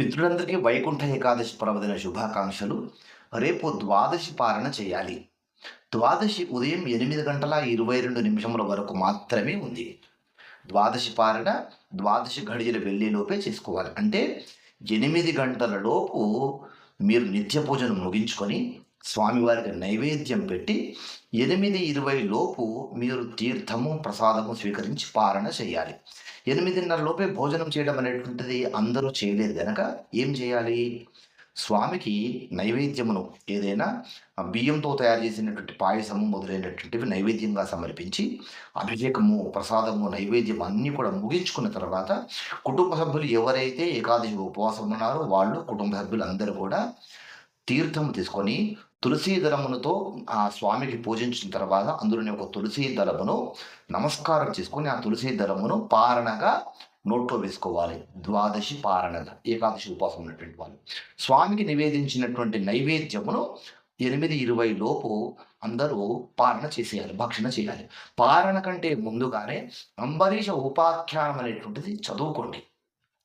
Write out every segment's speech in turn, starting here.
మిత్రులందరికీ వైకుంఠ ఏకాదశి పర్వదిన శుభాకాంక్షలు. రేపు ద్వాదశి పాలన చేయాలి. ద్వాదశి ఉదయం ఎనిమిది గంటల ఇరవై రెండు నిమిషముల వరకు మాత్రమే ఉంది. ద్వాదశి పాలన ద్వాదశి గడియలు వెళ్ళేలోపే చేసుకోవాలి. అంటే ఎనిమిది గంటల లోపు మీరు నిత్య పూజను ముగించుకొని స్వామివారికి నైవేద్యం పెట్టి ఎనిమిది ఇరవై లోపు మీరు తీర్థము ప్రసాదము స్వీకరించి పారణ చేయాలి. ఎనిమిదిన్నర లోపే భోజనం చేయడం అనేటువంటిది అందరూ చేయలేదు కనుక ఏం చేయాలి? స్వామికి నైవేద్యమును ఏదైనా బియ్యంతో తయారు చేసినటువంటి పాయసము మొదలైనటువంటివి నైవేద్యంగా సమర్పించి అభిషేకము ప్రసాదము నైవేద్యం అన్నీ కూడా ముగించుకున్న తర్వాత కుటుంబ సభ్యులు ఎవరైతే ఏకాదశి ఉపవాసం ఉన్నారో వాళ్ళు కుటుంబ సభ్యులు అందరూ కూడా తీర్థం తీసుకొని తులసీ దళములతో ఆ స్వామికి పూజించిన తర్వాత అందులోని ఒక తులసీ దళమును నమస్కారం చేసుకొని ఆ తులసీ దళమును పారణగా నోట్లో వేసుకోవాలి. ద్వాదశి పారణగా ఏకాదశి ఉపాసం ఉన్నటువంటి వాళ్ళు. స్వామికి నివేదించినటువంటి నైవేద్యమును ఎనిమిది ఇరవై లోపు అందరూ పారణ చేసేయాలి భక్షణ చేయాలి. పారణ కంటే ముందుగానే అంబరీష ఉపాఖ్యానం అనేటువంటిది చదువుకోండి.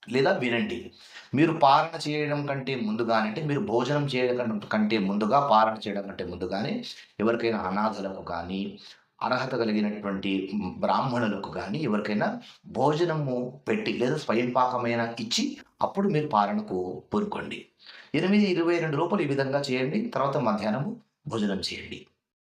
లేదా వినండి. మీరు పాలన చేయడం కంటే ముందుగానే అంటే మీరు భోజనం చేయడం కంటే ముందుగా పాలన చేయడం కంటే ముందుగానే ఎవరికైనా అనాథలకు కానీ అర్హత కలిగినటువంటి బ్రాహ్మణులకు కానీ ఎవరికైనా భోజనము పెట్టి లేదా స్వయంపాకమైన ఇచ్చి అప్పుడు మీరు పాలనకు పూనుకోండి. ఎనిమిది ఇరవై రెండు లోపల ఈ విధంగా చేయండి. తర్వాత మధ్యాహ్నము భోజనం చేయండి.